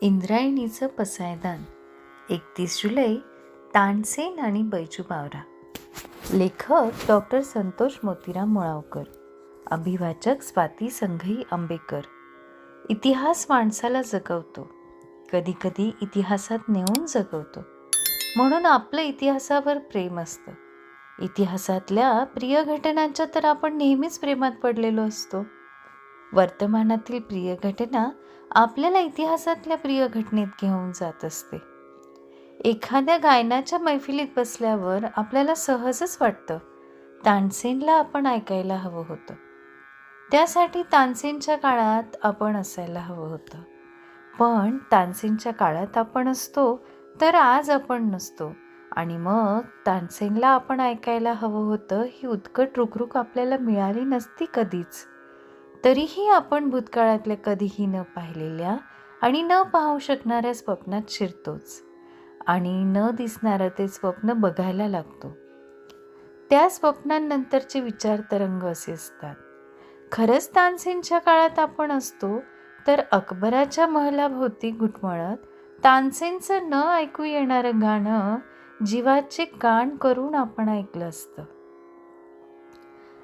इंद्रायणीचं पसायदान. एकतीस जुलै तानसेन आणि बैजू बावरा. लेखक डॉक्टर संतोष मोतीराम मुळावकर. अभिवाचक स्वाती संघई आंबेकर. इतिहास माणसाला जगवतो. कधीकधी इतिहासात नेऊन जगवतो. म्हणून आपलं इतिहासावर प्रेम असतं. इतिहासातल्या प्रिय घटनांच्या तर आपण नेहमीच प्रेमात पडलेलो असतो. वर्तमानातील प्रिय घटना आपल्याला इतिहासातल्या प्रिय घटनेत घेऊन जात असते. एखाद्या गायनाच्या मैफिलीत बसल्यावर आपल्याला सहजच वाटतं तानसेनला आपण ऐकायला हवं होतं. त्यासाठी तानसेनच्या काळात आपण असायला हवं होतं. पण तानसेनच्या काळात आपण असतो तर आज आपण नसतो. आणि मग तानसेनला आपण ऐकायला हवं होतं ही उत्कट रुखरुख आपल्याला मिळाली नसती कधीच. तरीही आपण भूतकाळातल्या कधीही न पाहिलेल्या आणि न पाहू शकणाऱ्या स्वप्नात शिरतोच. आणि न दिसणारं ते स्वप्न बघायला लागतो. त्या स्वप्नांनंतरचे विचार तरंग असे असतात. खरंच तानसेनच्या काळात आपण असतो तर अकबराच्या महलाभोवती घुटमळत तानसेनचं न ऐकू येणारं गाणं जीवाचे कान करून आपण ऐकलं असतं.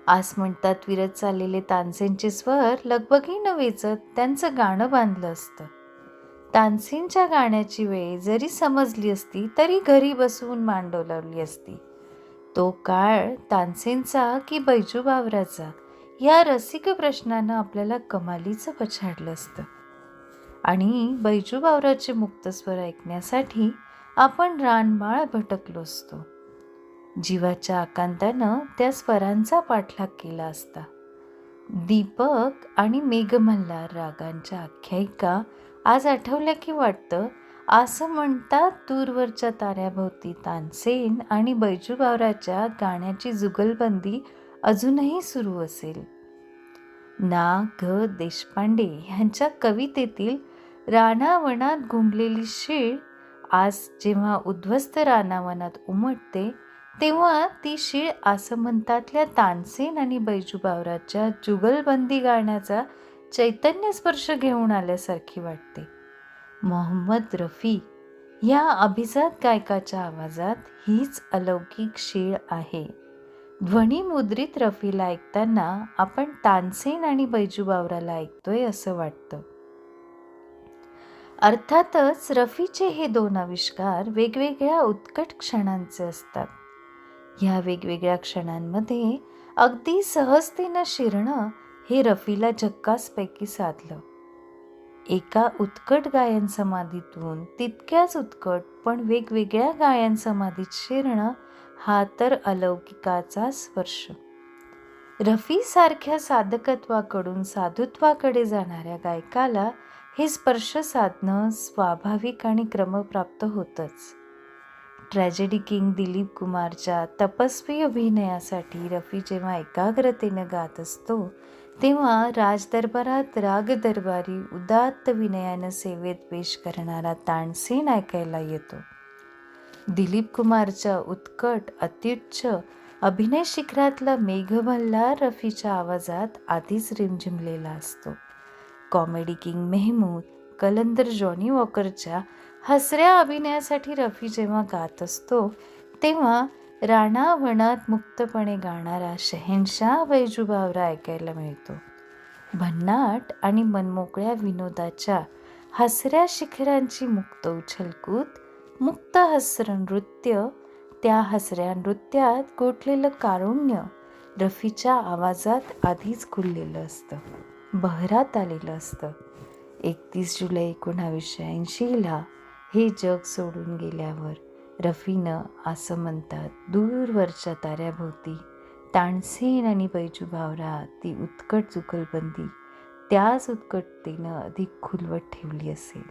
आज म्हणतात विरत चाललेले तानसेनचे स्वर लगबगी न वेचत त्यांचं गाणं बांधलं असतं. तानसेनच्या गाण्याची वेळ जरी समजली असती तरी घरी बसवून लावली असती. तो काळ तानसेनचा की बैजू बावराचा या रसिक प्रश्नानं आपल्याला कमालीचं पछाडलं असतं. आणि बैजू बावराचे मुक्तस्वर ऐकण्यासाठी आपण रानमाळ भटकलो असतो. जीवाच्या आकांतानं त्या स्वरांचा पाठलाग केला असता. दीपक आणि मेघमल्हार रागांच्या आख्यायिका आज आठवल्या की वाटतं असं म्हणतात दूरवरच्या ताऱ्याभोवती तानसेन आणि बैजूबावराच्या गाण्याची जुगलबंदी अजूनही सुरू असेल. ना घ देशपांडे ह्यांच्या कवितेतील रानावनात गुंडलेली शीळ आज जेव्हा उद्ध्वस्त रानावनात उमटते तेव्हा ती शीळ आसमंतातल्या तानसेन आणि बैजू बावराच्या जुगलबंदी गाण्याचा चैतन्य स्पर्श घेऊन आल्यासारखी वाटते. मोहम्मद रफी या अभिजात गायकाच्या आवाजात हीच अलौकिक शीळ आहे. ध्वनीमुद्रित रफीला ऐकताना आपण तानसेन आणि बैजू बावराला ऐकतोय असं वाटतं. अर्थातच रफीचे हे दोन आविष्कार वेगवेगळ्या उत्कट क्षणांचे असतात. ह्या वेगवेगळ्या क्षणांमध्ये अगदी सहजतेनं शिरणं हे रफीला झक्कासपैकी साधलं. एका उत्कट गायन समाधीतून तितक्याच उत्कट पण वेगवेगळ्या गायन समाधीत शिरणं हा तर अलौकिकाचा स्पर्श. रफीसारख्या साधकत्वाकडून साधुत्वाकडे जाणाऱ्या गायकाला हे स्पर्श साधणं स्वाभाविक आणि क्रमप्राप्त होतंच. ट्रॅजेडी किंग दिलीप कुमारच्या तपस्वी अभिनयासाठी रफी जेव्हा एकाग्रतेनं गात असतो तेव्हा राजदरबारात रागदरबारी उदात्त विनयानं सेवेत पेश करणारा तानसेन ऐकायला येतो. दिलीप कुमारच्या उत्कट अत्युच्च अभिनय शिखरातला मेघमल्हार रफीच्या आवाजात आधीच रिमझिमलेला असतो. कॉमेडी किंग मेहमूद कलंदर जॉनी वॉकरच्या हसऱ्या अभिनयासाठी रफी जेव्हा गात असतो तेव्हा राणावनात मुक्तपणे गाणारा शहेनशाह बैजूबावरा ऐकायला मिळतो. भन्नाट आणि मनमोकळ्या विनोदाच्या हसऱ्या शिखरांची मुक्त उछलकूत मुक्त हसर नृत्य त्या हसऱ्या नृत्यात गोठलेलं कारुण्य रफीच्या आवाजात आधीच खुललेलं असतं बहरात आलेलं असतं. एकतीस जुलै एकोणावीसशे ऐंशीला हे जग सोडून गेल्यावर रफीनं असं म्हणतात दूरवरच्या ताऱ्याभोवती ताणसेन आणि बैजू भावरा ती उत्कट जुगलबंदी त्याच उत्कटतेनं अधिक खुलवत ठेवली असेल.